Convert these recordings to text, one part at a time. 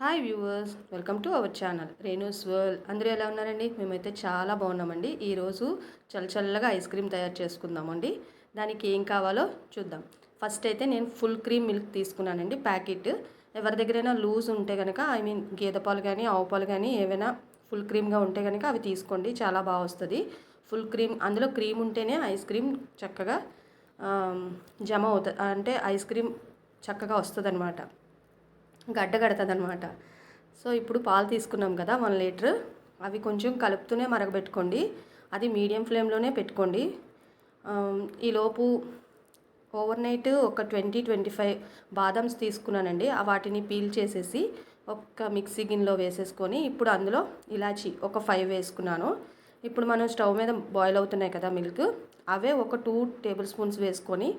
Hi viewers welcome to our channel Renu's world అందరూ ఎలా ఉన్నారండి? మేమైతే చాలా బాగున్నామండి. ఈరోజు చల్ల చల్లగా ఐస్ క్రీమ్ తయారు చేసుకుందామండి. దానికి ఏం కావాలో చూద్దాం. ఫస్ట్ అయితే నేను ఫుల్ క్రీమ్ మిల్క్ తీసుకున్నానండి ప్యాకెట్ ఎవరి దగ్గరైనా లూజ్ ఉంటే కనుక ఐ మీన్ గేదె పాలు కానీ ఆవు పాలు కానీ ఏవైనా ఫుల్ క్రీమ్గా ఉంటే కనుక అవి తీసుకోండి చాలా బాగా వస్తుంది. ఫుల్ క్రీమ్ అందులో క్రీమ్ ఉంటేనే ఐస్ క్రీమ్ చక్కగా జమ అవుతుంది అంటే ఐస్ క్రీమ్ చక్కగా వస్తుంది అనమాట గడ్డ కడుతుంది అనమాట సో ఇప్పుడు పాలు తీసుకున్నాం కదా వన్ లీటర్. అవి కొంచెం కలుపుతూనే మరగబెట్టుకోండి. అది మీడియం ఫ్లేమ్లోనే పెట్టుకోండి. ఈలోపు ఓవర్ నైట్ ఒక ట్వంటీ ట్వంటీ ఫైవ్ బాదమ్స్ తీసుకున్నానండి. ఆ వాటిని పీల్ చేసేసి ఒక మిక్సీ గిన్నెలో వేసేసుకొని ఇప్పుడు అందులో ఇలాచి ఒక ఫైవ్ వేసుకున్నాను. ఇప్పుడు మనం స్టవ్ మీద బాయిల్ అవుతున్నాయి కదా మిల్క్. అవే ఒక టూ టేబుల్ స్పూన్స్ వేసుకొని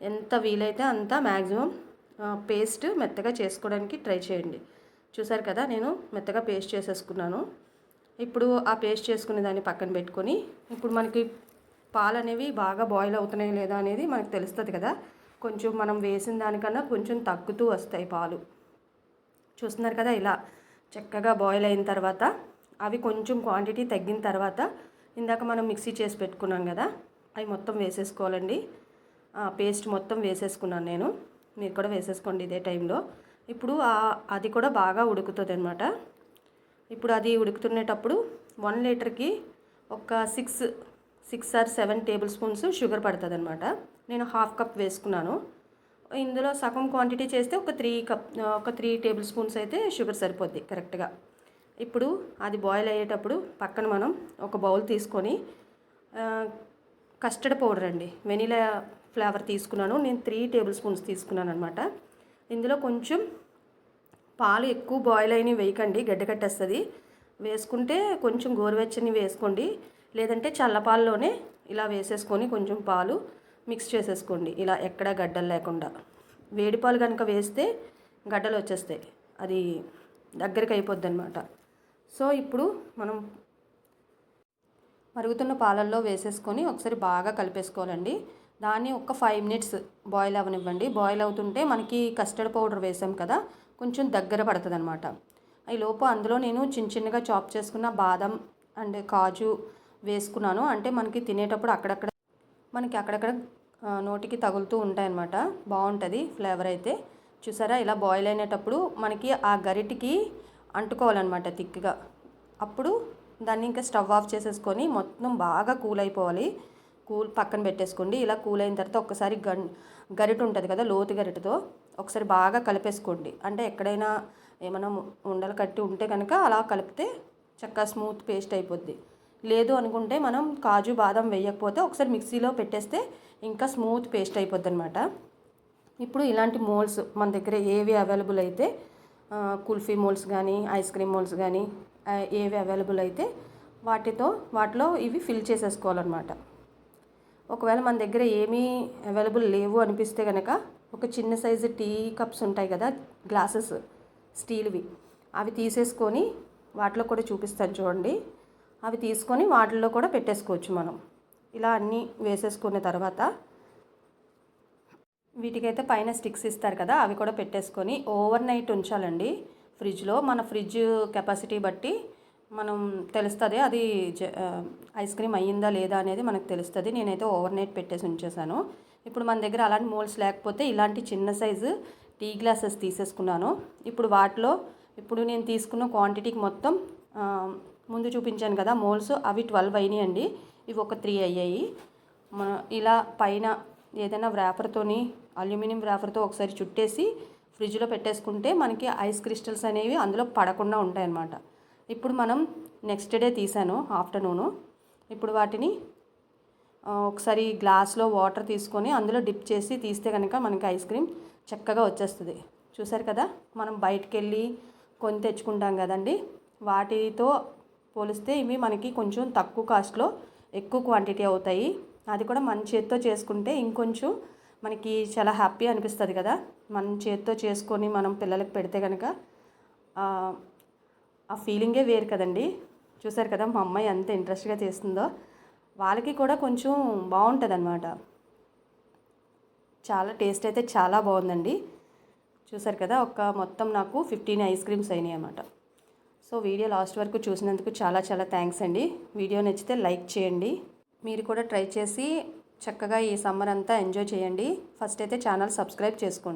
ఎంత వీలైతే అంత మ్యాక్సిమం పేస్ట్ మెత్తగా చేసుకోవడానికి ట్రై చేయండి. చూసారు కదా నేను మెత్తగా పేస్ట్ చేసేసుకున్నాను. ఇప్పుడు ఆ పేస్ట్ చేసుకునే దాన్ని పక్కన పెట్టుకొని ఇప్పుడు మనకి పాలు అనేవి బాగా బాయిల్ అవుతున్నాయి లేదా అనేది మనకు తెలుస్తుంది కదా. కొంచెం మనం వేసిన దానికన్నా కొంచెం తగ్గుతూ వస్తాయి పాలు. చూస్తున్నారు కదా ఇలా చక్కగా బాయిల్ అయిన తర్వాత అవి కొంచెం క్వాంటిటీ తగ్గిన తర్వాత ఇందాక మనం మిక్సీ చేసి పెట్టుకున్నాం కదా అవి మొత్తం వేసేసుకోవాలండి. పేస్ట్ మొత్తం వేసేసుకున్నాను నేను. మీరు కూడా వేసేసుకోండి ఇదే టైంలో. ఇప్పుడు అది కూడా బాగా ఉడుకుతుంది అనమాట ఇప్పుడు అది ఉడుకుతున్నేటప్పుడు వన్ లీటర్కి ఒక six six or seven tablespoons sugar పడుతుంది అనమాట నేను హాఫ్ కప్ వేసుకున్నాను. ఇందులో సగం క్వాంటిటీ చేస్తే ఒక త్రీ కప్ ఒక త్రీ టేబుల్ స్పూన్స్ అయితే షుగర్ సరిపోద్ది కరెక్ట్గా. ఇప్పుడు అది బాయిల్ అయ్యేటప్పుడు పక్కన మనం ఒక బౌల్ తీసుకొని కస్టర్డ్ పౌడర్ అండి వెనీలా ఫ్లేవర్ తీసుకున్నాను. నేను త్రీ టేబుల్ స్పూన్స్ తీసుకున్నాను అనమాట ఇందులో కొంచెం పాలు ఎక్కువ బాయిల్ అయినవి వేయకండి గడ్డ కట్టేస్తుంది. వేసుకుంటే కొంచెం గోరువెచ్చని వేసుకోండి. లేదంటే చల్లపాల్లోనే ఇలా వేసేసుకొని కొంచెం పాలు మిక్స్ చేసేసుకోండి. ఇలా ఎక్కడ గడ్డలు లేకుండా. వేడి పాలు కనుక వేస్తే గడ్డలు వచ్చేస్తాయి. అది దగ్గరికి అయిపోద్ది అనమాట సో ఇప్పుడు మనం మరుగుతున్న పాలల్లో వేసేసుకొని ఒకసారి బాగా కలిపేసుకోవాలండి. దాన్ని ఒక ఫైవ్ మినిట్స్ బాయిల్ అవ్వనివ్వండి బాయిల్ అవుతుంటే మనకి కస్టర్డ్ పౌడర్ వేసాం కదా కొంచెం దగ్గర పడుతుంది అనమాట ఈ లోపు అందులో నేను చిన్న చిన్నగా చాప్ చేసుకున్న బాదం అండ్ కాజు వేసుకున్నాను. అంటే మనకి తినేటప్పుడు అక్కడక్కడ మనకి అక్కడక్కడ నోటికి తగులుతూ ఉంటాయన్నమాట. బాగుంటుంది ఫ్లేవర్ అయితే. చూసారా? ఇలా బాయిల్ అయినప్పుడు మనకి ఆ గరిటికి అంటుకోవాలన్నమాట థిక్గా అప్పుడు దాన్ని ఇంకా స్టవ్ ఆఫ్ చేసేసుకొని మొత్తం బాగా కూల్ అయిపోవాలి. కూల్ పక్కన పెట్టేసుకోండి. ఇలా కూల్ అయిన తర్వాత ఒకసారి గన్ గరిట ఉంటుంది కదా లోతు గరిటతో ఒకసారి బాగా కలిపేసుకోండి. అంటే ఎక్కడైనా ఏమైనా ఉండలు కట్టి ఉంటే కనుక అలా కలిపితే చక్కగా స్మూత్ పేస్ట్ అయిపోద్ది. లేదు అనుకుంటే మనం కాజు బాదం వేయకపోతే ఒకసారి మిక్సీలో పెట్టేస్తే ఇంకా స్మూత్ పేస్ట్ అయిపోద్ది అనమాట ఇప్పుడు ఇలాంటి మోల్స్ మన దగ్గర ఏవి అవైలబుల్ అయితే కుల్ఫీ మోల్స్ కానీ ఐస్ క్రీమ్ మోల్స్ కానీ ఏవి అవైలబుల్ అయితే వాటితో వాటిలో ఇవి ఫిల్ చేసేసుకోవాలన్నమాట. ఒకవేళ మన దగ్గర ఏమీ అవైలబుల్ లేవు అనిపిస్తే కనుక ఒక చిన్న సైజు టీ కప్స్ ఉంటాయి కదా గ్లాసెస్ స్టీల్వి. అవి తీసేసుకొని వాటిలో కూడా చూపిస్తాను చూడండి. అవి తీసుకొని వాటిల్లో కూడా పెట్టేసుకోవచ్చు మనం. ఇలా అన్నీ వేసేసుకున్న తర్వాత వీటికైతే పైన స్టిక్స్ ఇస్తారు కదా అవి కూడా పెట్టేసుకొని ఓవర్ నైట్ ఉంచాలండి. ఫ్రిడ్జ్లో మన ఫ్రిడ్జ్ కెపాసిటీ బట్టి మనం తెలుస్తుంది అది జ- ఐస్ క్రీమ్ అయ్యిందా లేదా అనేది మనకు తెలుస్తుంది. నేనైతే ఓవర్ నైట్ పెట్టేసి ఉంచేసాను. ఇప్పుడు మన దగ్గర అలాంటి మోల్డ్స్ లేకపోతే ఇలాంటి చిన్న సైజు టీ గ్లాసెస్ తీసేసుకున్నాను. ఇప్పుడు వాటిలో ఇప్పుడు నేను తీసుకున్న క్వాంటిటీకి మొత్తం ముందు చూపించాను కదా మోల్స్ అవి ట్వెల్వ్ అయినాయండి. ఇవి ఒక త్రీ అయ్యాయి. మన ఇలా పైన ఏదైనా వ్రాపర్తోని అల్యూమినియం వ్రాపర్తో ఒకసారి చుట్టేసి ఫ్రిడ్జ్లో పెట్టేసుకుంటే మనకి ఐస్ క్రిస్టల్స్ అనేవి అందులో పడకుండా ఉంటాయన్నమాట. ఇప్పుడు మనం నెక్స్ట్ డే తీసాను ఆఫ్టర్నూను ఇప్పుడు వాటిని ఒకసారి గ్లాస్లో వాటర్ తీసుకొని అందులో డిప్ చేసి తీస్తే కనుక మనకి ఐస్ క్రీమ్ చక్కగా వచ్చేస్తుంది. చూసారు కదా? మనం బయటికి వెళ్ళి కొని తెచ్చుకుంటాం కదండి. వాటితో పోలిస్తే ఇవి మనకి కొంచెం తక్కువ కాస్ట్లో ఎక్కువ క్వాంటిటీ అవుతాయి. అది కూడా మన చేత్తో చేసుకుంటే ఇంకొంచెం మనకి చాలా హ్యాపీ అనిపిస్తుంది కదా? మన చేత్తో చేసుకొని మనం పిల్లలకి పెడితే కనుక ఆ ఫీలింగే వేరు కదండి. చూసారు కదా మా అమ్మాయి ఎంత ఇంట్రెస్ట్గా చేస్తుందో. వాళ్ళకి కూడా కొంచెం బాగుంటుంది అనమాట చాలా టేస్ట్ అయితే చాలా బాగుందండి. చూసారు కదా ఒక మొత్తం నాకు ఫిఫ్టీన్ ఐస్ క్రీమ్స్ అయినాయి అన్నమాట. సో వీడియో లాస్ట్ వరకు చూసినందుకు చాలా చాలా థ్యాంక్స్ అండి. వీడియో నచ్చితే లైక్ చేయండి. మీరు కూడా ట్రై చేసి చక్కగా ఈ సమ్మర్ అంతా ఎంజాయ్ చేయండి. ఫస్ట్ అయితే ఛానల్ సబ్స్క్రైబ్ చేసుకోండి.